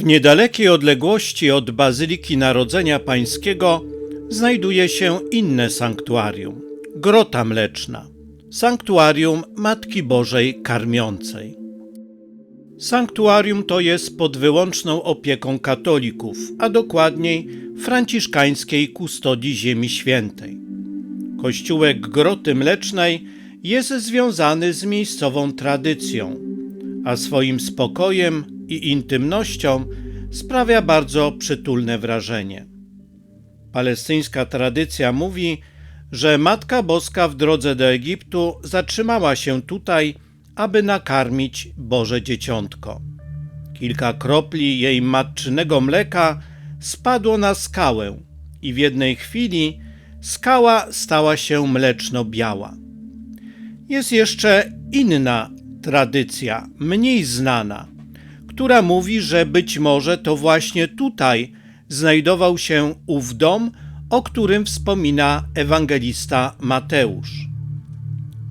W niedalekiej odległości od Bazyliki Narodzenia Pańskiego znajduje się inne sanktuarium Grota Mleczna, sanktuarium Matki Bożej Karmiącej. Sanktuarium to jest pod wyłączną opieką katolików, a dokładniej franciszkańskiej kustodii Ziemi Świętej. Kościółek Groty Mlecznej jest związany z miejscową tradycją, a swoim spokojem i intymnością sprawia bardzo przytulne wrażenie. Palestyńska tradycja mówi, że Matka Boska w drodze do Egiptu zatrzymała się tutaj, aby nakarmić Boże Dzieciątko. Kilka kropli jej matczynego mleka spadło na skałę i w jednej chwili skała stała się mleczno-biała. Jest jeszcze inna tradycja, mniej znana, która mówi, że być może to właśnie tutaj znajdował się ów dom, o którym wspomina ewangelista Mateusz.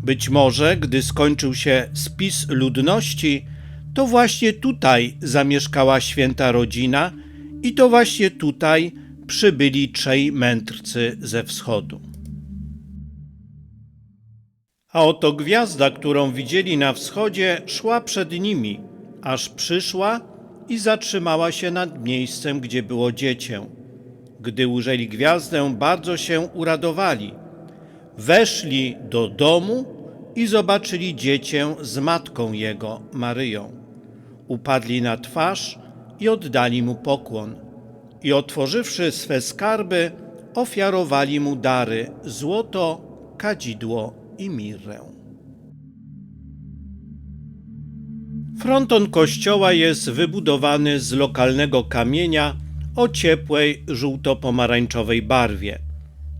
Być może, gdy skończył się spis ludności, to właśnie tutaj zamieszkała święta rodzina i to właśnie tutaj przybyli trzej mędrcy ze wschodu. A oto gwiazda, którą widzieli na wschodzie, szła przed nimi, aż przyszła i zatrzymała się nad miejscem, gdzie było dziecię. Gdy ujrzeli gwiazdę, bardzo się uradowali. Weszli do domu i zobaczyli dziecię z matką jego, Maryją. Upadli na twarz i oddali mu pokłon. I otworzywszy swe skarby, ofiarowali mu dary złoto, kadzidło i mirrę. Fronton kościoła jest wybudowany z lokalnego kamienia o ciepłej żółto-pomarańczowej barwie.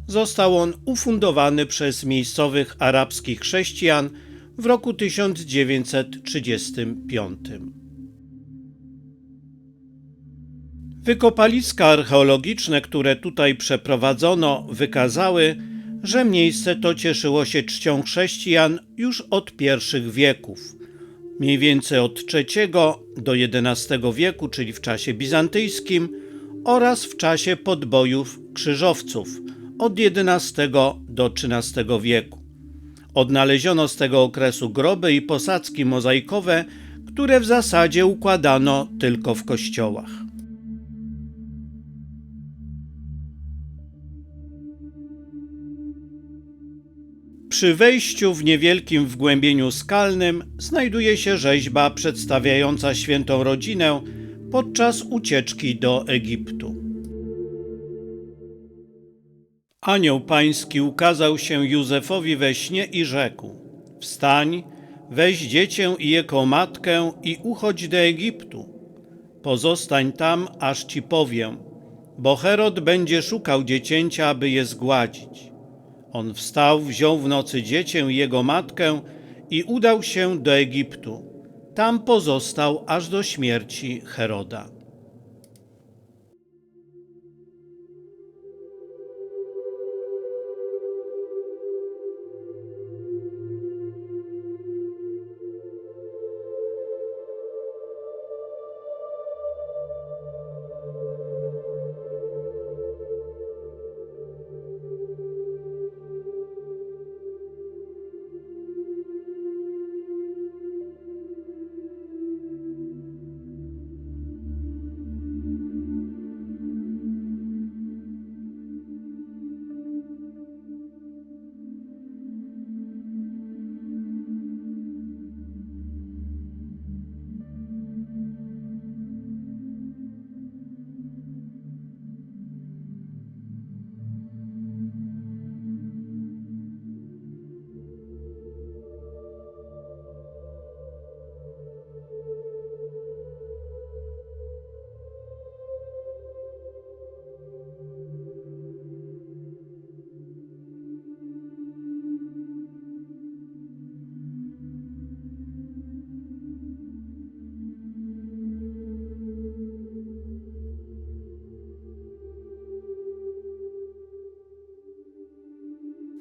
Został on ufundowany przez miejscowych arabskich chrześcijan w roku 1935. Wykopaliska archeologiczne, które tutaj przeprowadzono, wykazały, że miejsce to cieszyło się czcią chrześcijan już od pierwszych wieków. Mniej więcej od III do XI wieku, czyli w czasie bizantyjskim, oraz w czasie podbojów krzyżowców od XI do XIII wieku. Odnaleziono z tego okresu groby i posadzki mozaikowe, które w zasadzie układano tylko w kościołach. Przy wejściu w niewielkim wgłębieniu skalnym znajduje się rzeźba przedstawiająca świętą rodzinę podczas ucieczki do Egiptu. Anioł pański ukazał się Józefowi we śnie i rzekł: Wstań, weź dziecię i jego matkę i uchodź do Egiptu. Pozostań tam, aż ci powiem, bo Herod będzie szukał dziecięcia, aby je zgładzić. On wstał, wziął w nocy dziecię i jego matkę i udał się do Egiptu. Tam pozostał aż do śmierci Heroda.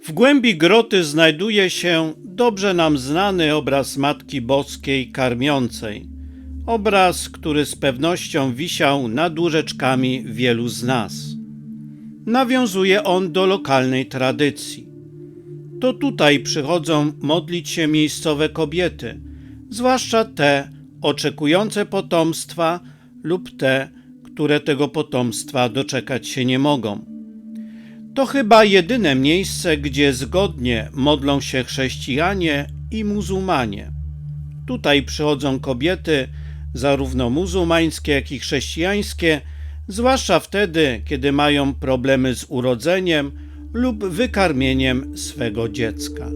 W głębi groty znajduje się dobrze nam znany obraz Matki Boskiej karmiącej Obraz, który z pewnością wisiał nad łóżeczkami wielu z nas. Nawiązuje on do lokalnej tradycji. To tutaj przychodzą modlić się miejscowe kobiety, zwłaszcza te oczekujące potomstwa lub te, które tego potomstwa doczekać się nie mogą. To chyba jedyne miejsce, gdzie zgodnie modlą się chrześcijanie i muzułmanie. Tutaj przychodzą kobiety, zarówno muzułmańskie, jak i chrześcijańskie, zwłaszcza wtedy, kiedy mają problemy z urodzeniem lub wykarmieniem swego dziecka.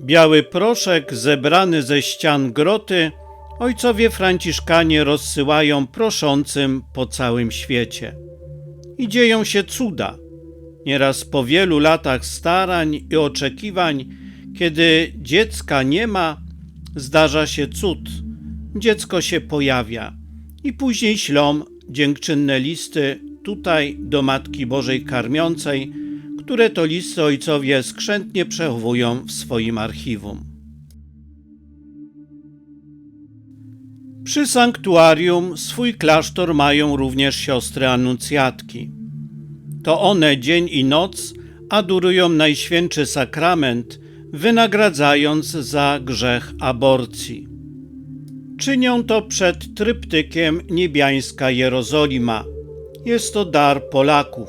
Biały proszek zebrany ze ścian groty ojcowie franciszkanie rozsyłają proszącym po całym świecie. I dzieją się cuda. Nieraz po wielu latach starań i oczekiwań, kiedy dziecka nie ma, zdarza się cud. Dziecko się pojawia i później ślą dziękczynne listy tutaj do Matki Bożej Karmiącej, które to listy ojcowie skrzętnie przechowują w swoim archiwum. Przy sanktuarium swój klasztor mają również siostry anuncjatki. To one dzień i noc adorują Najświętszy Sakrament, wynagradzając za grzech aborcji. Czynią to przed tryptykiem Niebiańska Jerozolima. Jest to dar Polaków.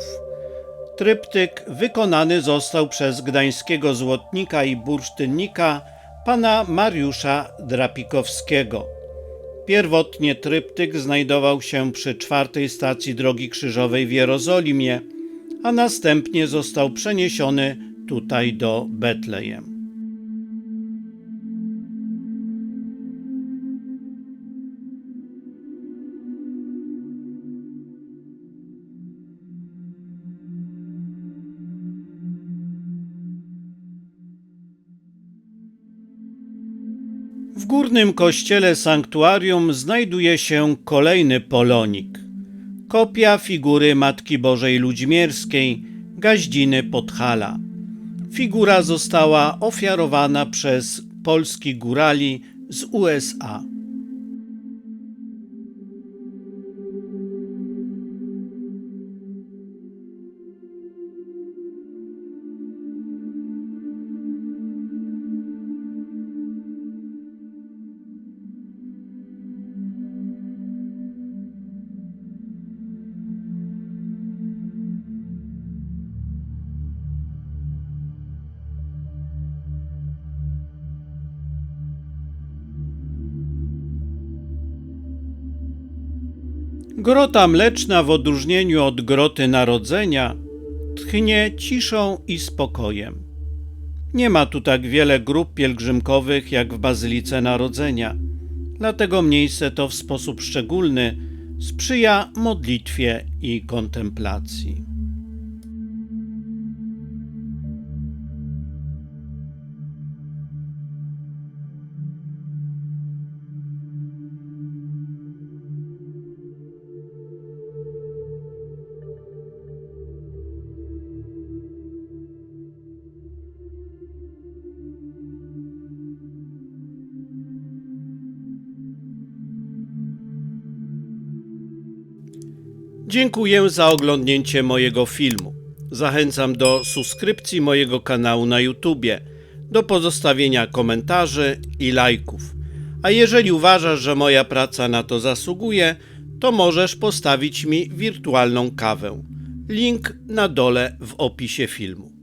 Tryptyk wykonany został przez gdańskiego złotnika i bursztynnika pana Mariusza Drapikowskiego. Pierwotnie tryptyk znajdował się przy czwartej stacji Drogi Krzyżowej w Jerozolimie, a następnie został przeniesiony tutaj do Betlejem. W górnym kościele sanktuarium znajduje się kolejny polonik. Kopia figury Matki Bożej Ludźmierskiej, Gaździny Podhala. Figura została ofiarowana przez polskich górali z USA. Grota mleczna w odróżnieniu od groty narodzenia tchnie ciszą i spokojem. Nie ma tu tak wiele grup pielgrzymkowych jak w Bazylice Narodzenia, dlatego miejsce to w sposób szczególny sprzyja modlitwie i kontemplacji. Dziękuję za oglądnięcie mojego filmu. Zachęcam do subskrypcji mojego kanału na YouTubie, do pozostawienia komentarzy i lajków. A jeżeli uważasz, że moja praca na to zasługuje, to możesz postawić mi wirtualną kawę. Link na dole w opisie filmu.